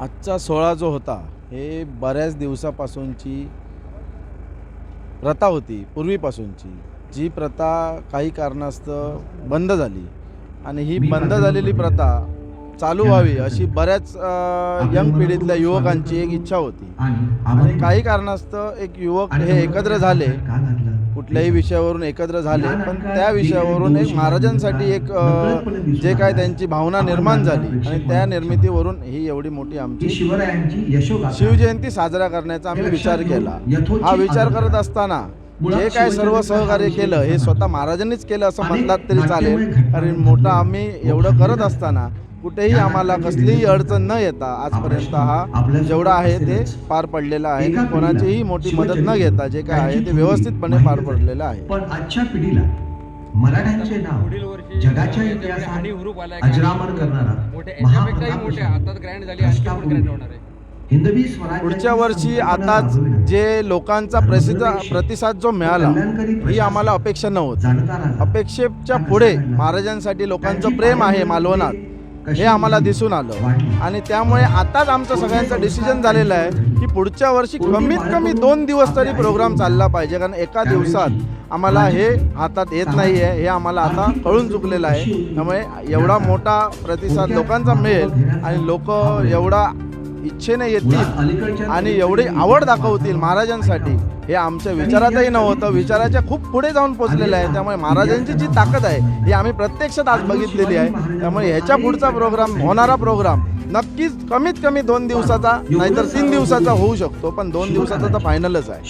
आजचा सोहळा जो होता हे बऱ्याच दिवसापासूनची प्रथा होती पूर्वीपासूनची. जी प्रथा काही कारणास्तव बंद झाली. आणि ही बंद झालेली प्रथा चालू व्हावी अशी बऱ्याच यंग पिढीतल्या युवकांची एक इच्छा होती. आणि काही कारणास्तव एक युवक हे एकत्र झाले. कुठल्याही विषयावरून एकत्र झाले पण त्या विषयावरून एक महाराजांसाठी एक जे काय त्यांची भावना निर्माण झाली आणि त्या निर्मितीवरून ही एवढी मोठी आमची शिवजयंती साजरा करण्याचा आम्ही विचार केला. हा विचार करत असताना जे काय सर्व सहकार्य केलं हे स्वतः महाराजांनीच केलं असं म्हणतात तरी चालेल. कारण मोठं आम्ही एवढं करत असताना कुठेही आम्हाला कसलीही अडचण न येता आजपर्यंत हा जेवढा आहे ते पार पडलेला आहे. कोणाचीही मोठी मदत न घेता जे काय आहे ते व्यवस्थितपणे पार पडलेलं आहे. पण आजच्या पिढीला मराठ्यांचे नाव जगाच्या इतिहासात अजरामर करणारा मोठे याच्यापेक्षाही मोठे महाप्रताप आता ग्रँड झाली आणखी पण ग्रँड होणार आहे. हिंदवी स्वराज्याची पुढच्या वर्षी राबविणं, जे लोकांचा प्रसिद्ध प्रतिसाद जो मिळाला ही आम्हाला अपेक्षा नव्हती. अपेक्षेच्या पुढे महाराजांसाठी लोकांचं प्रेम आहे मालवणात. हे आम्हाला दिसून आलं. आणि त्यामुळे आताच आमचं सगळ्यांचं डिसिजन झालेलं आहे की पुढच्या वर्षी कमीत कमी दोन दिवस तरी प्रोग्राम चालला पाहिजे. कारण एका दिवसात आम्हाला हे हातात येत नाही आहे हे आम्हाला आता कळून चुकलेलं आहे. त्यामुळे एवढा मोठा प्रतिसाद लोकांचा मिळेल आणि लोक एवढा इच्छेने येतील आणि एवढी आवड दाखवतील महाराजांसाठी हे आमच्या विचारातही नव्हतं विचाराच्या खूप पुढे जाऊन पोचलेलं आहे. त्यामुळे महाराजांची जी ताकद आहे ही आम्ही प्रत्यक्षात आज बघितलेली आहे. त्यामुळे ह्याच्या पुढचा प्रोग्राम होणारा प्रोग्राम नक्कीच कमीत कमी दोन दिवसाचा नाहीतर तीन दिवसाचा होऊ शकतो पण दोन दिवसाचा तर फायनलच आहे.